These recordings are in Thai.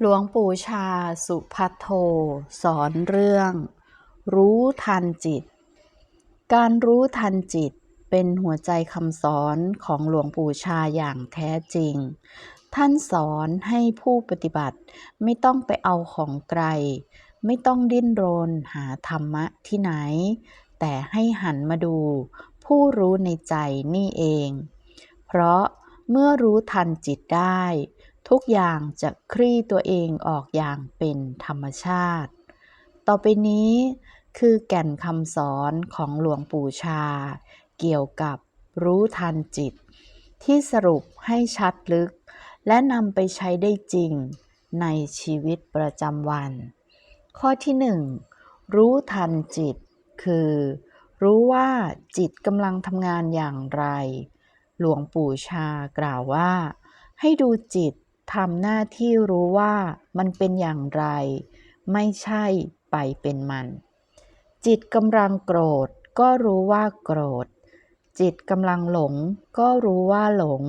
หลวงปู่ชาสุพัทโท สอนเรื่อง รู้ทันจิต การรู้ทันจิตเป็นหัวใจคำสอนของหลวงปู่ชาอย่างแท้จริง ท่านสอนให้ผู้ปฏิบัติไม่ต้องไปเอาของไกล ไม่ต้องดิ้นรนหาธรรมะที่ไหน แต่ให้หันมาดู ผู้รู้ในใจนี่เอง เพราะเมื่อรู้ทันจิตได้ ทุกอย่างจะคลี่ตัวเองออกอย่างเป็นธรรมชาติ ต่อไปนี้คือแก่นคำสอนของหลวงปู่ชา เกี่ยวกับรู้ทันจิต ที่สรุปให้ชัดลึก และนำไปใช้ได้จริงในชีวิตประจำวัน ข้อที่หนึ่งรู้ทันจิต คือ รู้ว่าจิตกำลังทำงานอย่างไร หลวงปู่ชากล่าวว่า ให้ดูจิต ทำหน้าที่รู้ว่ามันเป็นอย่างไร ไม่ใช่ไปเป็นมัน จิตกำลังโกรธก็รู้ว่าโกรธ จิตกำลังหลง ก็รู้ว่าหลง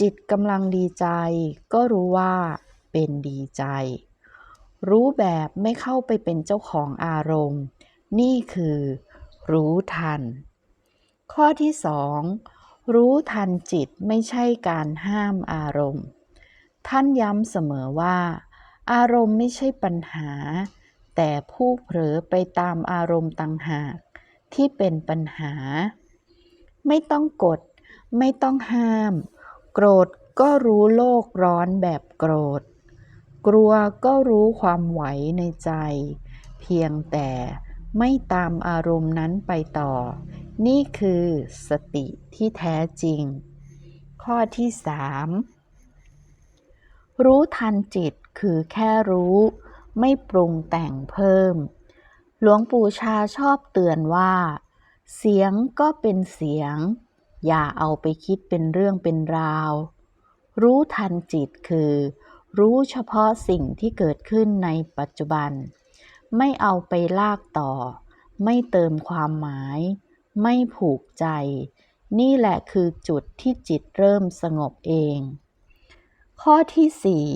จิตกำลังดีใจ ก็รู้ว่าเป็นดีใจ รู้แบบไม่เข้าไปเป็นเจ้าของอารมณ์ นี่คือ รู้ทัน ข้อที่สองรู้ทันจิตไม่ใช่การห้ามอารมณ์ ท่านย้ำเสมอว่า อารมณ์ไม่ใช่ปัญหา แต่ผู้เผลอไปตามอารมณ์ต่างหาก ที่เป็นปัญหา ไม่ต้องกด ไม่ต้องห้าม โกรธก็รู้โลกร้อนแบบโกรธ กลัวก็รู้ความไหวในใจ เพียงแต่ไม่ตามอารมณ์นั้นไปต่อ นี่คือสติที่แท้จริง ข้อที่สาม รู้ทันจิตคือแค่รู้ ไม่ปรุงแต่งเพิ่ม หลวงปู่ชาชอบเตือนว่า เสียงก็เป็นเสียง อย่าเอาไปคิดเป็นเรื่องเป็นราว รู้ทันจิตคือ รู้เฉพาะสิ่งที่เกิดขึ้นในปัจจุบัน ไม่เอาไปลากต่อ ไม่เติมความหมาย ไม่ผูกใจ นี่แหละคือจุดที่จิตเริ่มสงบเอง ข้อที่สี่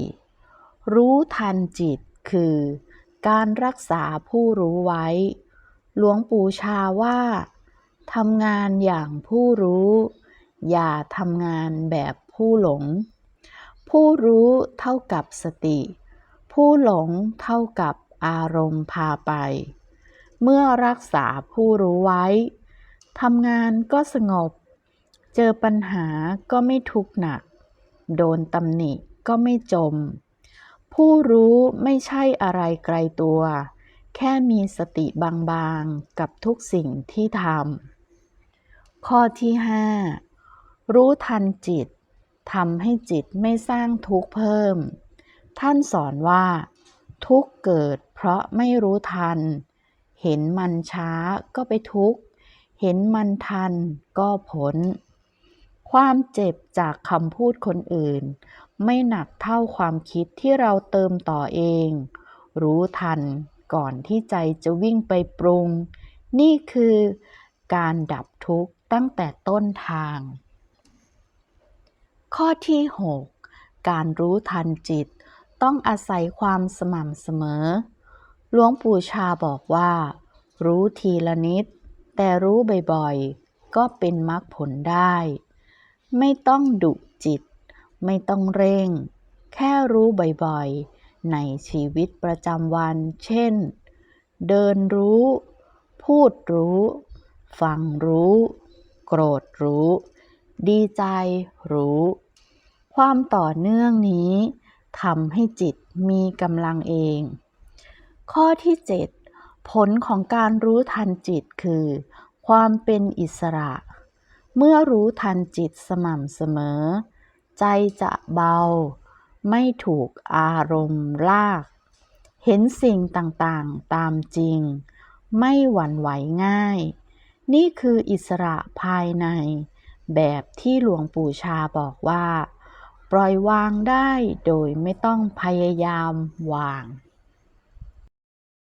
รู้ทันจิตคือ การรักษาผู้รู้ไว้ หลวงปู่ชาว่าทำงานอย่างผู้รู้ อย่าทำงานแบบผู้หลง ผู้รู้เท่ากับสติ ผู้หลงเท่ากับอารมณ์พาไป เมื่อรักษาผู้รู้ไว้ทำงานก็สงบ เจอปัญหาก็ไม่ทุกข์หนัก โดนตำหนิก็ไม่จม ผู้รู้ไม่ใช่อะไรไกลตัว แค่มีสติบางๆกับทุกสิ่งที่ทำ ข้อที่ห้ารู้ทันจิตทำให้จิตไม่สร้างทุกข์เพิ่ม ท่านสอนว่า ทุกข์เกิดเพราะไม่รู้ทัน เห็นมันช้าก็ไปทุกข์ เห็นมันทันก็ผล ความเจ็บจากคำพูดคนอื่น ไม่หนักเท่าความคิดที่เราเติมต่อเอง รู้ทันก่อนที่ใจจะวิ่งไปปรุง นี่คือการดับทุกข์ตั้งแต่ต้นทาง ข้อที่ 6 การรู้ทันจิต ต้องอาศัยความสม่ำเสมอ หลวงปู่ชาบอกว่า รู้ทีละนิด แต่รู้บ่อยๆ ก็เป็นมรรคผลได้ ไม่ต้องดุจิต ไม่ต้องเร่ง แค่รู้บ่อยๆ ในชีวิตประจำวัน เช่น เดินรู้ พูดรู้ ฟังรู้ โกรธรู้ ดีใจรู้ ความต่อเนื่องนี้ทำให้จิตมีกำลังเอง ข้อที่ 7 ผลของการรู้ทันจิตคือ ความเป็นอิสระ เมื่อรู้ทันจิตสม่ำเสมอ ใจจะเบา ไม่ถูกอารมณ์ลาก เห็นสิ่งต่างๆตามจริง ไม่หวั่นไหวง่าย นี่คืออิสระภายใน แบบที่หลวงปู่ชาบอกว่า ปล่อยวางได้โดยไม่ต้องพยายามวาง